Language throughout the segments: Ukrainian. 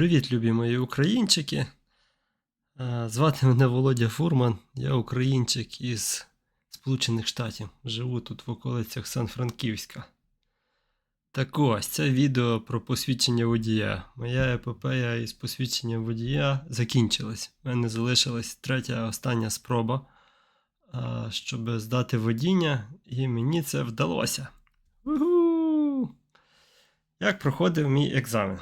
Привіт, любі мої українчики. Е, Звати мене Володя Фурман, я українчик із Сполучених Штатів. Живу тут в околицях Сан-Франківська. Так ось, це відео про посвідчення водія. Моя епопея із посвідченням водія закінчилась. У мене залишилась третя остання спроба, е, щоб здати водіння, і мені це вдалося. Як проходив мій екзамен?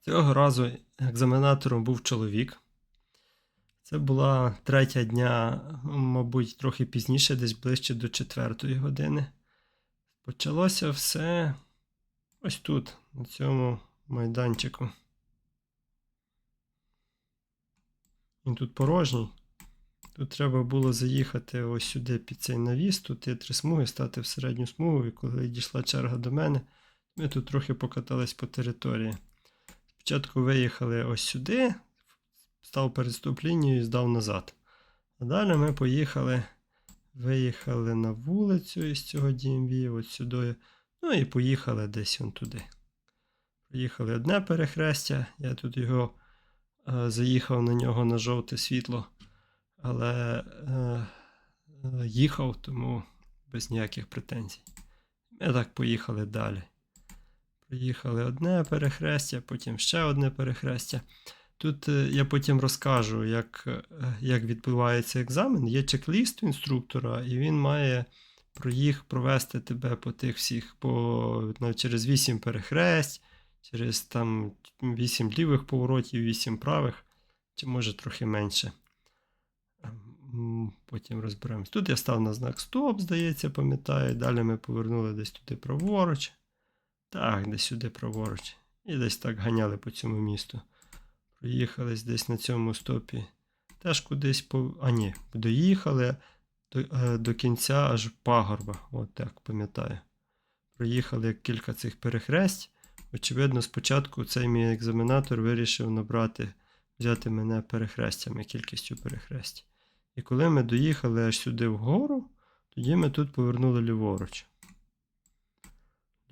Цього разу екзаменатором був чоловік. Це була третя дня, мабуть, трохи пізніше, десь ближче до четвертої години. Почалося все ось тут, на цьому майданчику. Він тут порожній. Тут треба було заїхати ось сюди під цей навіс, тут є три смуги, стати в середню смугу, і коли дійшла черга до мене, ми тут трохи покатались по території. Спочатку виїхали ось сюди, став перед стоп-лінією і здав назад. А далі ми поїхали, виїхали на вулицю із цього DMV, от сюди. Ну і поїхали десь он туди. Поїхали одне перехрестя, я тут його е, заїхав на нього на жовте світло, але е, е, їхав, тому без ніяких претензій. Ми так поїхали далі. Приїхали одне перехрестя, потім ще одне перехрестя. Тут е, я потім розкажу, як, е, як відбувається екзамен. Є чек-ліст інструктора, і він має про їх провести тебе по тих всіх, по, ну, через 8 перехресть, через там 8 лівих поворотів, 8 правих, чи може трохи менше. Ем, Потім розберемось. Тут я став на знак стоп, здається, пам'ятаю. Далі ми повернули десь туди праворуч. Так, десь сюди праворуч. І десь так ганяли по цьому місту. Проїхались десь на цьому стопі. Теж кудись по. А ні, доїхали до, е, до кінця аж пагорба. От так, пам'ятаю. Проїхали кілька цих перехресть. Очевидно, спочатку цей мій екзаменатор вирішив набрати, взяти мене перехрестями, кількістю перехресть. І коли ми доїхали аж сюди вгору, тоді ми тут повернули ліворуч.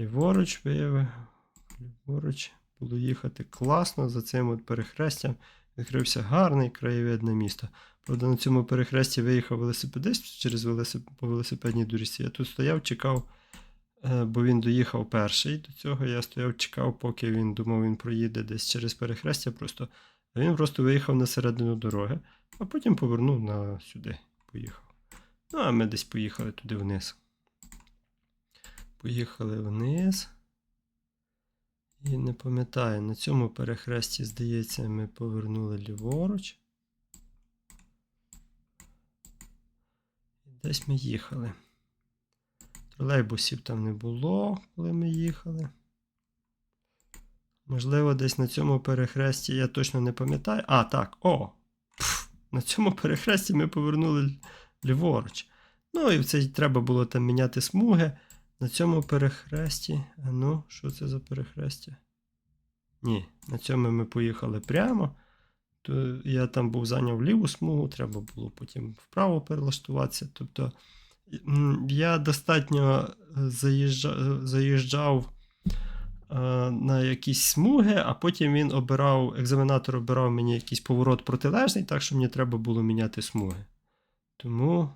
Ліворуч виявив. Ліворуч було їхати класно за цим от перехрестям. Відкрився гарний краєвидне місто. Правда, на цьому перехресті виїхав велосипедист через велосип... по велосипедній доріжці. Я тут стояв, чекав, е, бо він доїхав перший до цього. Я стояв, чекав, поки він думав, він проїде десь через перехрестя. просто. А він просто виїхав на середину дороги, а потім повернув на сюди. Поїхав. Ну, а ми десь поїхали туди вниз. Поїхали вниз. І не пам'ятаю, на цьому перехресті, здається, ми повернули ліворуч. Десь ми їхали. Тролейбусів там не було, коли ми їхали. Можливо, десь на цьому перехресті я точно не пам'ятаю. А, так, о! Пф, на цьому перехресті ми повернули ліворуч. Ну, і в цей треба було там міняти смуги. На цьому перехресті. А ну, що це за перехрестя? Ні, на цьому ми поїхали прямо. То я там був зайняв ліву смугу, треба було потім вправо перелаштуватися. Тобто я достатньо заїжджав, заїжджав е, на якісь смуги, а потім він обирав, екзаменатор обирав мені якийсь поворот протилежний, так що мені треба було міняти смуги. Тому.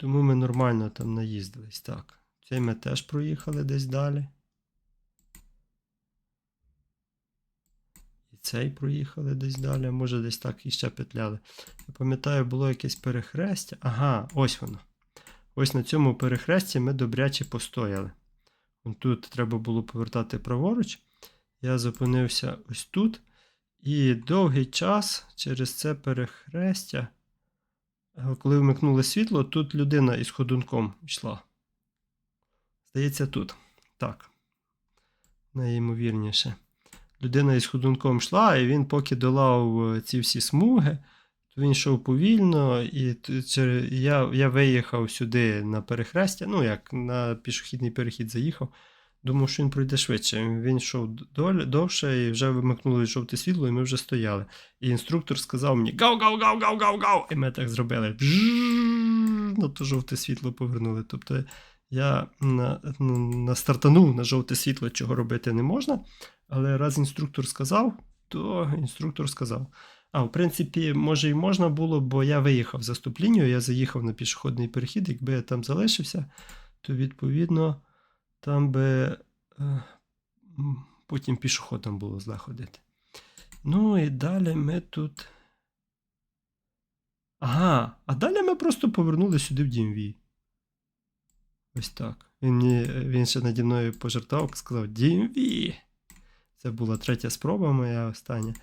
Тому ми нормально там наїздились. Так. Цей ми теж проїхали десь далі. І цей проїхали десь далі, а може десь так іще петляли. Я пам'ятаю, було якесь перехрестя. Ага, ось воно. Ось на цьому перехресті ми добряче постояли. Тут треба було повертати праворуч. Я зупинився ось тут. І довгий час через це перехрестя. Коли вмикнули світло, тут людина із ходунком йшла. Здається, тут. Так. Найімовірніше. Людина із ходунком йшла, і він, поки долав е, ці всі смуги, то він йшов повільно, і я, я виїхав сюди на перехрестя, ну як на пішохідний перехід заїхав. Думав, що він пройде швидше. Він йшов довше і вже вимикнули жовте світло, і ми вже стояли. І інструктор сказав мені гав І ми так зробили. На то жовте світло повернули. Тобто я на, на, настартанув на жовте світло, чого робити не можна. Але раз інструктор сказав, то інструктор сказав. А, в принципі, може і можна було, бо я виїхав за стоп-лінію, я заїхав на пішохідний перехід, якби я там залишився, то відповідно там би е, потім пішоходом було зле ходити. Ну і далі ми тут. Ага, а далі ми просто повернули сюди в DMV. Ось так. Він, мені, він ще наді мною пожартував, сказав DMV. Це була третя спроба моя остання.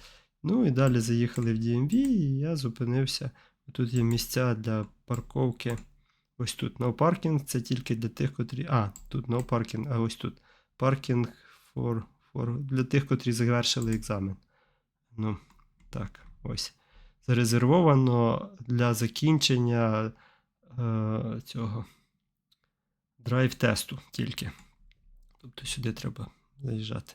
Ну і далі заїхали в DMV, і я зупинився. Тут є місця для парковки. Ось тут no parking, це тільки для тих, котрі. А, тут no parking, а ось тут. Parking for, for... для тих, котрі завершили екзамен. Ну, так, ось. Зарезервовано для закінчення е, цього драйв-тесту тільки. Тобто сюди треба заїжджати.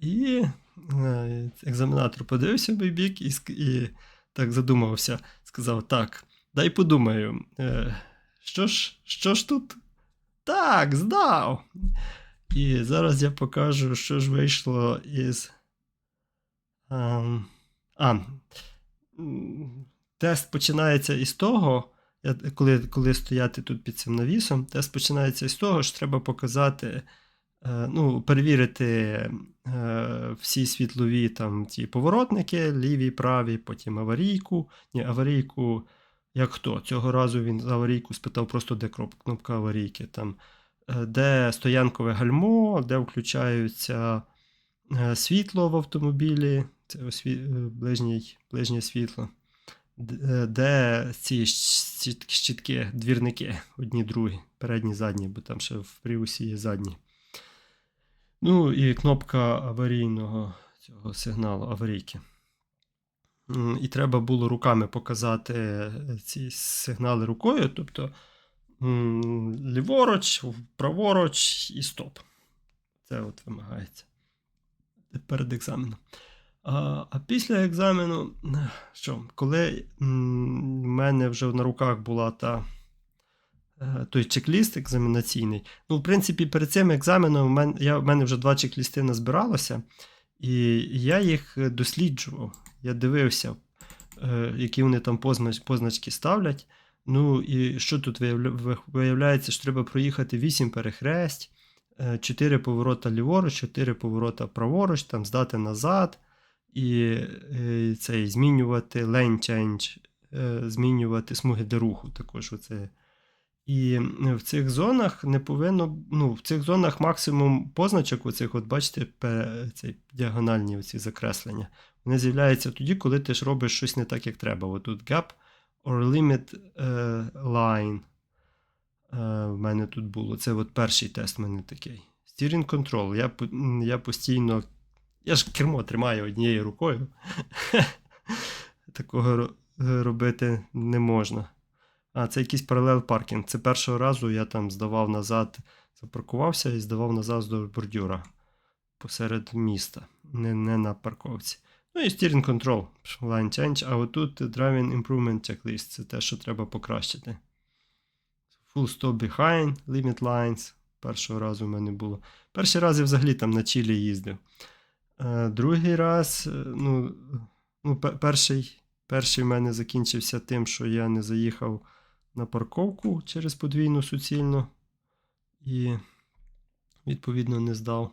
І е, екзаменатор подивився в мій бік і, і так задумався. Сказав: так, дай подумаю, е, що ж, що ж тут? Так, здав. І зараз я покажу, що ж вийшло із. ем, а, тест починається із того, коли, коли стояти тут під цим навісом, тест починається із того, що треба показати, е, ну, перевірити е, всі світлові там ті поворотники, ліві, праві, потім аварійку. Ні, аварійку, як хто? Цього разу він за аварійку спитав просто, де кнопка аварійки. Там, е, де стоянкове гальмо, де включаються е, світло в автомобілі, це осві... е, ближній, ближнє світло. Де ці щітки, двірники, одні другі, передні, задні, бо там ще в пріусі є задні. Ну і кнопка аварійного цього сигналу, аварійки. І треба було руками показати е, ці сигнали рукою, тобто ліворуч, праворуч і стоп. Це от вимагається перед екзаменом. А, а після екзамену, що, коли в мене вже на руках була та, е, той чек-ліст екзаменаційний, ну, в принципі, перед цим екзаменом в мене, я, в мене вже два чек-лісти назбиралося, і я їх е, досліджував. Я дивився, е, які вони там позначки ставлять. Ну і що тут виявляється, що треба проїхати 8 перехресть, 4 поворота ліворуч, 4 поворота праворуч, там здати назад і е, цей, змінювати lane change, е, змінювати смуги для руху також. Оце. І е, в цих зонах не повинно, ну, в цих зонах максимум позначок, оцих, от бачите, цей, діагональні оці закреслення, вони з'являються тоді, коли ти ж робиш щось не так, як треба. От тут gap or limit е, line. Е, в мене тут було. Це от перший тест в мене такий. Steering control. Я, я постійно. Я ж кермо тримаю однією рукою. Такого робити не можна. А, це якийсь паралел паркінг. Це першого разу я там здавав назад, запаркувався і здавав назад до бордюра посеред міста, не, не на парковці. Ну і steering control, line change, а отут driving improvement checklist це те, що треба покращити. Full stop behind, limit lines. Першого разу в мене було. Перший раз я взагалі там на Чилі їздив. Е, другий раз, е, ну, ну перший, перший в мене закінчився тим, що я не заїхав на парковку через подвійну суцільну і, відповідно, не здав.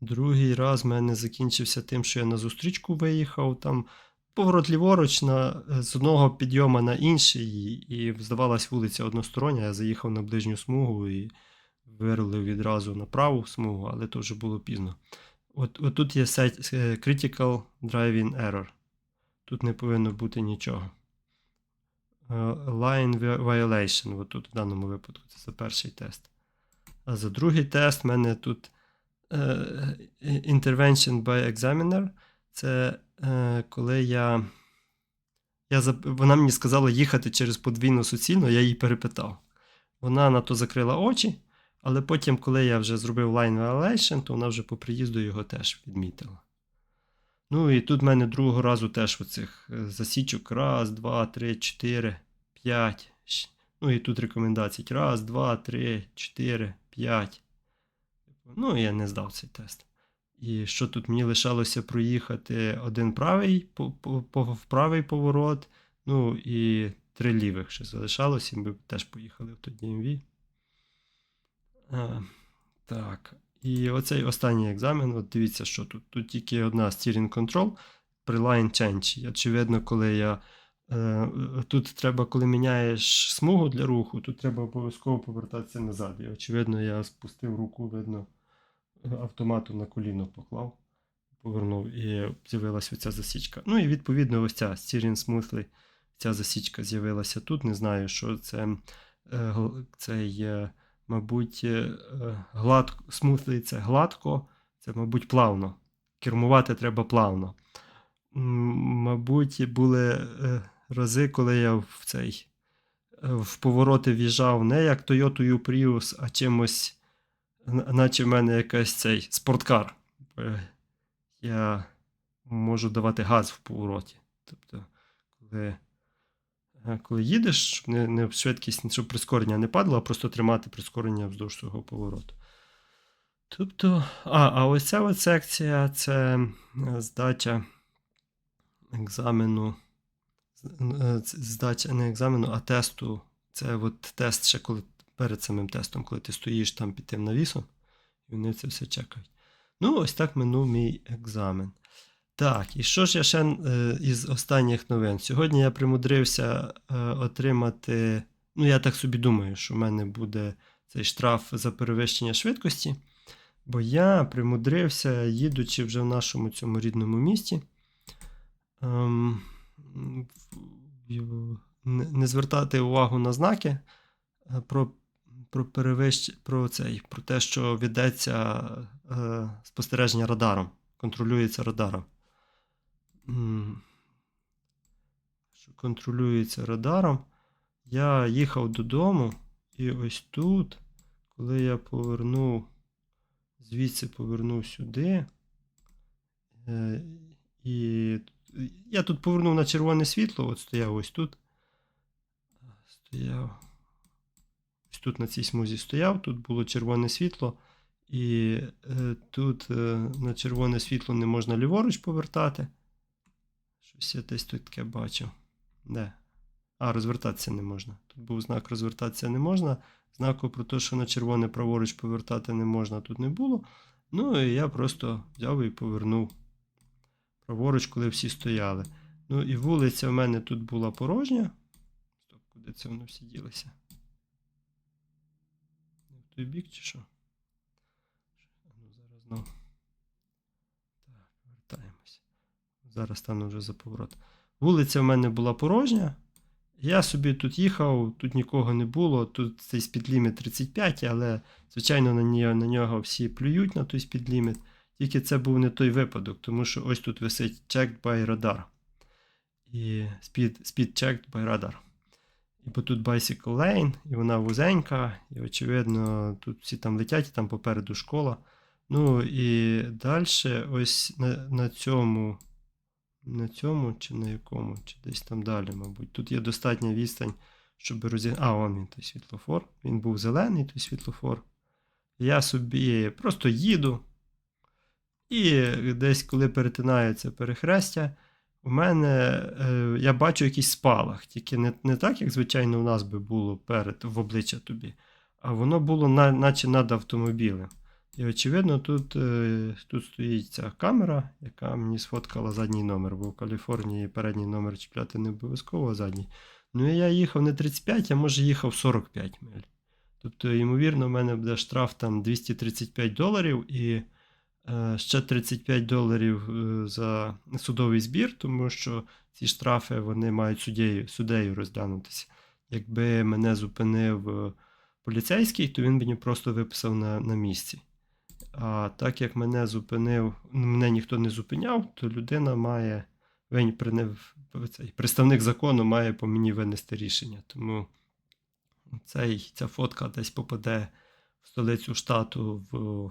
Другий раз в мене закінчився тим, що я на зустрічку виїхав. Там поворот ліворуч на, з одного підйома на інший, і, здавалась вулиця одностороння. Я заїхав на ближню смугу і вирулив відразу на праву смугу, але то вже було пізно. От, от тут є set, е, Critical Driving Error. Тут не повинно бути нічого. Е, Line Violation, от тут в даному випадку, це за перший тест. А за другий тест в мене тут е, Intervention by Examiner. Це е, коли я. я Вона мені сказала їхати через подвійну суцільну, я її перепитав. Вона на то закрила очі, але потім, коли я вже зробив line violation, то вона вже по приїзду його теж відмітила. Ну і тут в мене другого разу теж оцих е, засічок. Раз, два, три, чотири, п'ять. Ну і тут рекомендації. Раз, два, три, чотири, п'ять. Ну, я не здав цей тест. І що тут мені лишалося проїхати один правий, по, правий поворот, ну і три лівих ще залишалося, і ми теж поїхали в той DMV. А, так. І оцей останній екзамен, от дивіться, що тут. Тут тільки одна steering control при line change. Очевидно, коли я. Е, тут треба, коли міняєш смугу для руху, тут треба обов'язково повертатися назад. І, очевидно, я спустив руку, видно, автомату на коліно поклав, повернув, і з'явилася оця засічка. Ну і відповідно, ось ця steering smoothly, ця засічка з'явилася тут. Не знаю, що це е, цей, мабуть, е, гладко, smoothly це гладко, це, мабуть, плавно. Кермувати треба плавно. Мабуть, були е, рази, коли я в цей в повороти в'їжджав не як Toyota Prius, а чимось, наче в мене якась цей спорткар. Е, Я можу давати газ в повороті. Тобто, коли, е, коли їдеш, щоб не, не швидкість, щоб прискорення не падало, а просто тримати прискорення вздовж свого повороту. Тобто, а, а ось ця от секція це е, здача екзамену. Здача не екзамену, а тесту. Це от тест ще коли перед самим тестом, коли ти стоїш там під тим навісом, і вони це все чекають. Ну, ось так минув мій екзамен. Так, і що ж я ще е, із останніх новин? Сьогодні я примудрився е, отримати. Ну, я так собі думаю, що в мене буде цей штраф за перевищення швидкості. Бо я примудрився, їдучи вже в нашому цьому рідному місті, ем, не звертати увагу на знаки е, про, про перевищ... про, цей, про те, що ведеться е, спостереження радаром, контролюється радаром. Що контролюється радаром. Я їхав додому, і ось тут, коли я повернув, звідси повернув сюди. е, І я тут повернув на червоне світло, от стояв ось тут. Стояв. Тут на цій смузі стояв, тут було червоне світло, і е, тут е, на червоне світло не можна ліворуч повертати. Щось я десь тут таке бачив. Де? А, розвертатися не можна. Тут був знак розвертатися не можна. Знаку про те, що на червоне праворуч повертати не можна, тут не було. Ну і я просто взяв і повернув праворуч, коли всі стояли. Ну і вулиця в мене тут була порожня. Куди це воно всі ділося? Той бік чи що? Ну, зараз знову. Так, вертаємося. Зараз стану вже за поворот. Вулиця в мене була порожня. Я собі тут їхав, тут нікого не було, тут цей спідліміт 35, але, звичайно, на нього, на нього всі плюють на той спідліміт. Тільки це був не той випадок, тому що ось тут висить checked by radar. І speed, speed checked by radar. Бо тут bicycle lane, і вона вузенька, і, очевидно, тут всі там летять, і там попереду школа. Ну і далі, ось на, на цьому, на цьому чи на якому, чи десь там далі, мабуть. Тут є достатня відстань, щоб розігнати. А, он він той світлофор. Він був зелений, той світлофор. Я собі просто їду. І десь, коли перетинається перехрестя, у мене е, я бачу якийсь спалах, тільки не, не так, як звичайно у нас би було перед в обличчя тобі, а воно було на, наче над автомобілем. І очевидно, тут, е, тут стоїть ця камера, яка мені сфоткала задній номер, бо в Каліфорнії передній номер чіпляти не обов'язково задній. Ну і я їхав не 35, а може їхав 45 миль. Тобто, ймовірно, в мене буде штраф там 235 доларів і ще 35 доларів е, за судовий збір, тому що ці штрафи вони мають суддєю, суддею розглянутися. Якби мене зупинив е, поліцейський, то він мені просто виписав на, на місці. А так як мене зупинив, ну, мене ніхто не зупиняв, то людина має представник закону має по мені винести рішення. Тому цей, ця фотка десь попаде в столицю штату в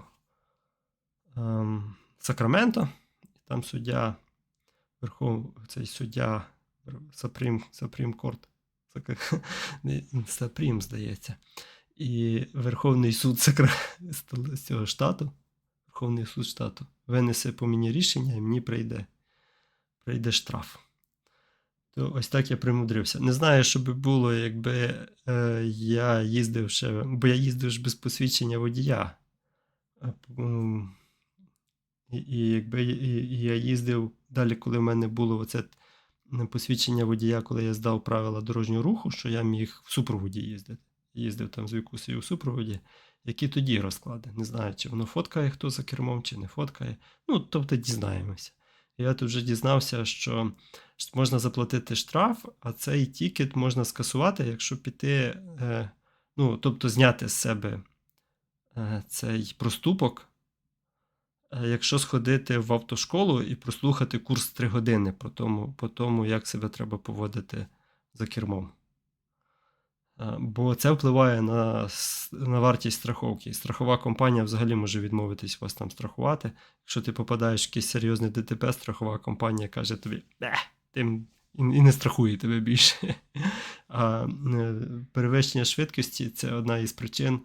Сакраменто. І там суддя, Верхов, цей суддя Сапрім, Сапрім Корт, Сапрім, здається. І Верховний суд Сакра... з цього штату, Верховний суд штату винесе по мені рішення, і мені прийде, прийде штраф. То ось так я примудрився. Не знаю, що би було, якби е, я їздив ще, бо я їздив ж без посвідчення водія. І, і якби і, я їздив далі, коли в мене було оце посвідчення водія, коли я здав правила дорожнього руху, що я міг в супроводі їздити. Їздив там з вікусею в супроводі, які тоді розклади. Не знаю, чи воно фоткає хто за кермом, чи не фоткає. Ну, тобто дізнаємося. Я тут вже дізнався, що можна заплатити штраф, а цей тікет можна скасувати, якщо піти, е, ну, тобто зняти з себе е, цей проступок, якщо сходити в автошколу і прослухати курс 3 години по тому, по тому, як себе треба поводити за кермом. Е, Бо це впливає на, на вартість страховки. Страхова компанія взагалі може відмовитись вас там страхувати. Якщо ти попадаєш в якесь серйозне ДТП, страхова компанія каже тобі, «Бе, ти і, не страхує тебе більше. А е, перевищення швидкості це одна із причин, е,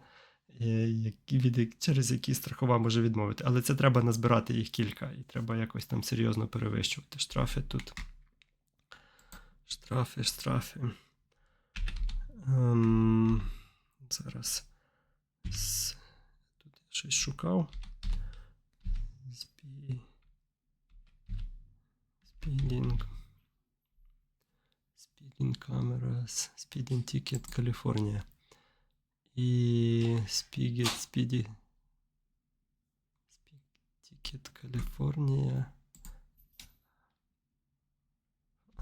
від, через які страхова може відмовити. Але це треба назбирати їх кілька, і треба якось там серйозно перевищувати. Штрафи тут. Штрафи, штрафи. Ем, зараз. Тут я щось шукав. Спі... Speeding. Speeding cameras. Speeding ticket California. І Spigot Speedy. Ticket California.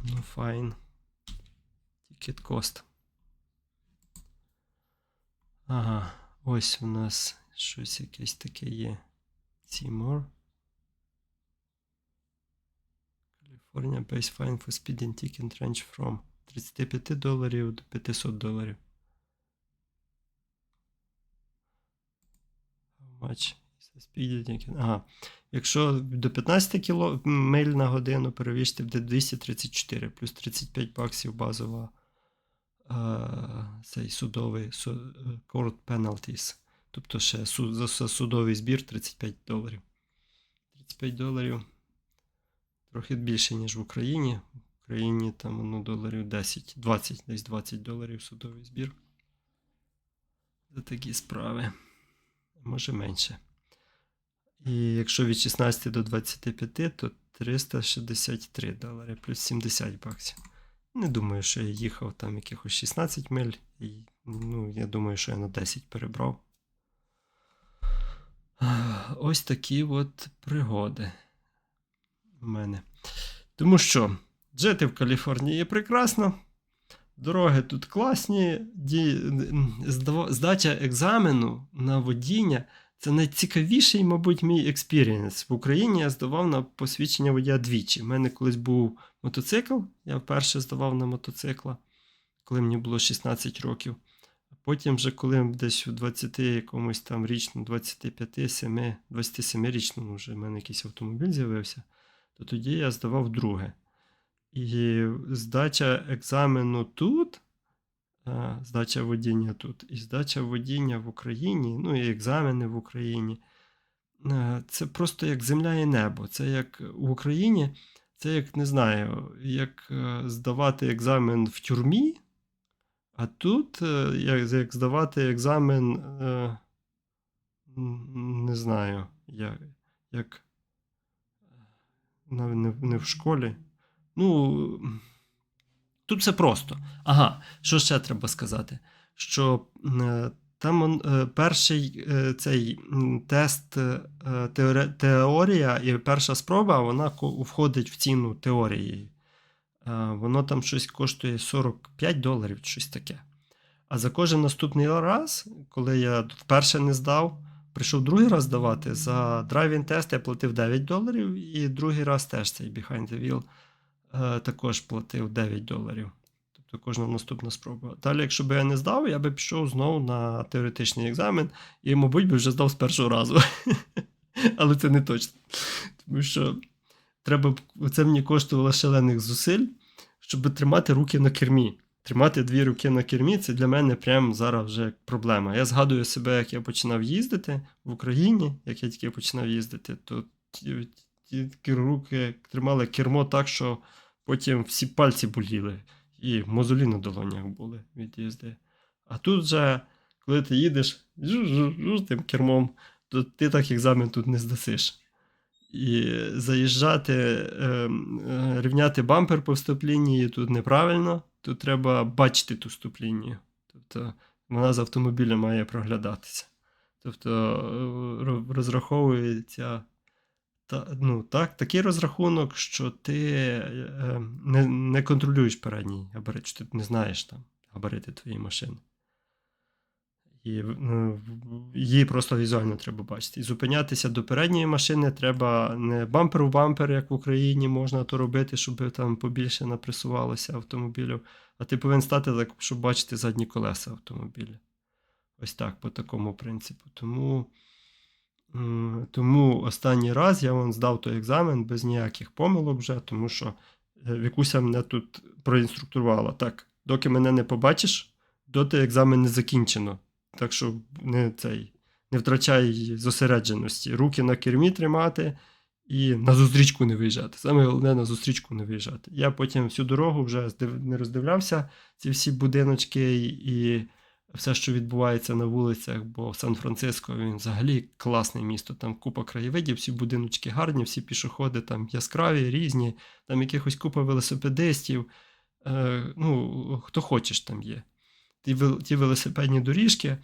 Ну, fine. Ticket cost. Ага, ось у нас щось якесь таке є. Seymour. California base fine for speeding ticket range from 35 доларів до 500 доларів. Ticket? Ага. Якщо до 15 кіло... миль на годину перевищити буде 234 плюс 35 баксів базова а, цей судовий су- е, court penalties. Тобто ще суд, за судовий збір 35 доларів. 35 доларів трохи більше, ніж в Україні. В Україні там ну, доларів 10, 20, десь 20 доларів судовий збір. За такі справи. Може менше. І якщо від 16 до 25, то 363 долари плюс 70 баксів. Не думаю, що я їхав там якихось 16 миль. І, ну, я думаю, що я на 10 перебрав. Ось такі от пригоди у мене. Тому що жити в Каліфорнії є прекрасно. Дороги тут класні. Здача екзамену на водіння це найцікавіший, мабуть, мій експірієнс. В Україні я здавав на посвідчення водія двічі. У мене колись був мотоцикл, я вперше здавав на мотоцикла, коли мені було 16 років. Потім, вже коли десь у 20 якомусь там річному, 25, 7, 27-річному вже в мене якийсь автомобіль з'явився, то тоді я здавав друге. І здача екзамену тут, здача водіння тут, і здача водіння в Україні, ну і екзамени в Україні. е, Це просто як земля і небо. Це як в Україні, це як не знаю, як е, здавати екзамен в тюрмі, а тут е, як, здавати екзамен, не знаю, як, як не в школі. Ну, тут все просто. Ага, що ще треба сказати? Що е, там е, перший е, цей тест теорія і перша спроба, вона входить в ціну теорії. Воно там щось коштує 45 доларів, щось таке. А за кожен наступний раз, коли я вперше не здав, прийшов другий раз здавати, за драйвін тест я платив 9 доларів, і другий раз теж цей Behind the Wheel також платив 9 доларів. Тобто кожна наступна спроба. Далі, якщо б я не здав, я би пішов знову на теоретичний екзамен і, мабуть, би вже здав з першого разу. Але це не точно. Тому що треба, це мені коштувало шалених зусиль, щоб тримати руки на кермі. тримати дві руки на кермі це для мене прям зараз вже проблема. Я згадую себе, як я починав їздити в Україні, як я тільки починав їздити, то ті, руки тримали кермо так, що потім всі пальці боліли, і мозолі на долонях були від їзди. А тут же, коли ти їдеш жу-жу-жу тим кермом, то ти так екзамен тут не здасиш. І заїжджати, е, е, рівняти бампер по стоп-лінії тут неправильно. Тут треба бачити ту стоп-лінію. Тобто вона з автомобіля має проглядатися. Тобто е, розраховується та, ну, так, такий розрахунок, що ти е, не, не контролюєш передній габарит, що ти не знаєш там габарити твоєї машини. І ну, її просто візуально треба бачити. І зупинятися до передньої машини треба не бампер в бампер, як в Україні можна то робити, щоб там побільше напресувалося автомобілів. А ти повинен стати так, щоб бачити задні колеса автомобіля. Ось так, по такому принципу. Тому, тому останній раз я вон здав той екзамен без ніяких помилок вже, тому що е, Вікуся мене тут проінструктувала. Так, доки мене не побачиш, доти екзамен не закінчено. Так що не, цей, не втрачай зосередженості. Руки на кермі тримати і на зустрічку не виїжджати. Саме головне на зустрічку не виїжджати. Я потім всю дорогу вже не роздивлявся ці всі будиночки і все, що відбувається на вулицях, бо Сан-Франциско він взагалі класне місто. Там купа краєвидів, всі будиночки гарні, всі пішоходи там яскраві, різні, там якихось купа велосипедистів. Е, ну, хто хочеш там є ті, ті велосипедні доріжки.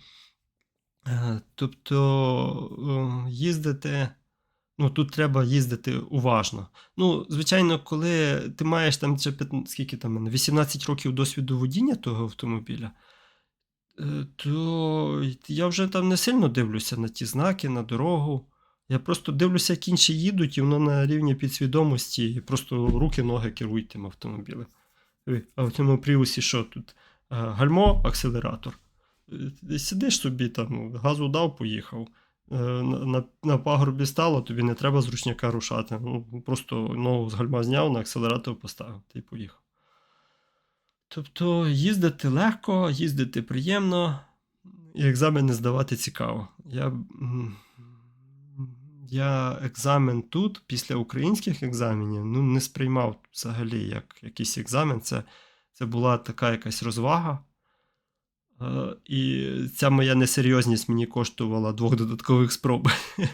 Е, Тобто е, їздити, ну тут треба їздити уважно. Ну, звичайно, коли ти маєш там ще п'ят- скільки там 18 років досвіду водіння того автомобіля, то я вже там не сильно дивлюся на ті знаки, на дорогу. Я просто дивлюся, як інші їдуть, і воно на рівні підсвідомості, і просто руки, ноги керують тим автомобілем. А в цьому пріусі що тут? Е, Гальмо, акселератор. Е, сидиш собі там, газу дав, поїхав. Е, На, на, на пагорбі стало, тобі не треба з ручника рушати. Ну, просто ногу з гальма зняв, на акселератор поставив, ти поїхав. Тобто їздити легко, їздити приємно, і екзамени здавати цікаво. Я, я екзамен тут, після українських екзаменів, ну, не сприймав взагалі як якийсь екзамен. Це, це була така якась розвага. Е, І ця моя несерйозність мені коштувала двох додаткових спроб.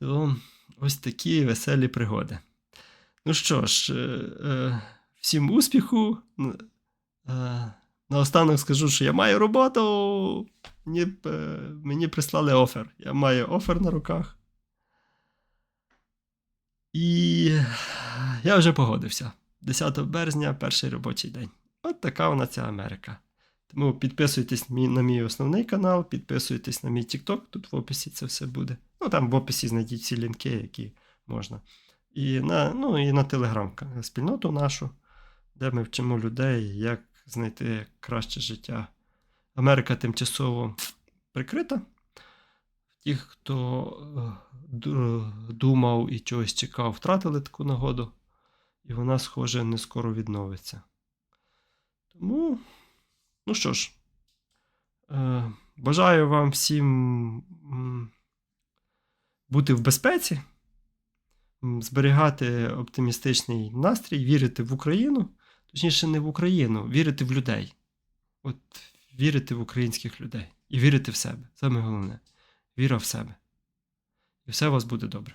То ось такі веселі пригоди. Ну що ж, е, е, всім успіху. Е, Наостанок скажу, що я маю роботу. Мені, е, мені прислали офер. Я маю офер на руках. І я вже погодився. 10 березня, перший робочий день. От така вона ця Америка. Тому підписуйтесь на мій основний канал, підписуйтесь на мій TikTok, тут в описі це все буде. Ну там в описі знайдіть всі лінки, які можна. І на, ну, і на телеграм спільноту нашу, де ми вчимо людей, як знайти краще життя. Америка тимчасово прикрита. Ті, хто е, думав і чогось чекав, втратили таку нагоду, і вона, схоже, не скоро відновиться. Тому, ну що ж, е, бажаю вам всім бути в безпеці, зберігати оптимістичний настрій, вірити в Україну, точніше, не в Україну, вірити в людей. От вірити в українських людей і вірити в себе. Саме головне віра в себе. І все у вас буде добре.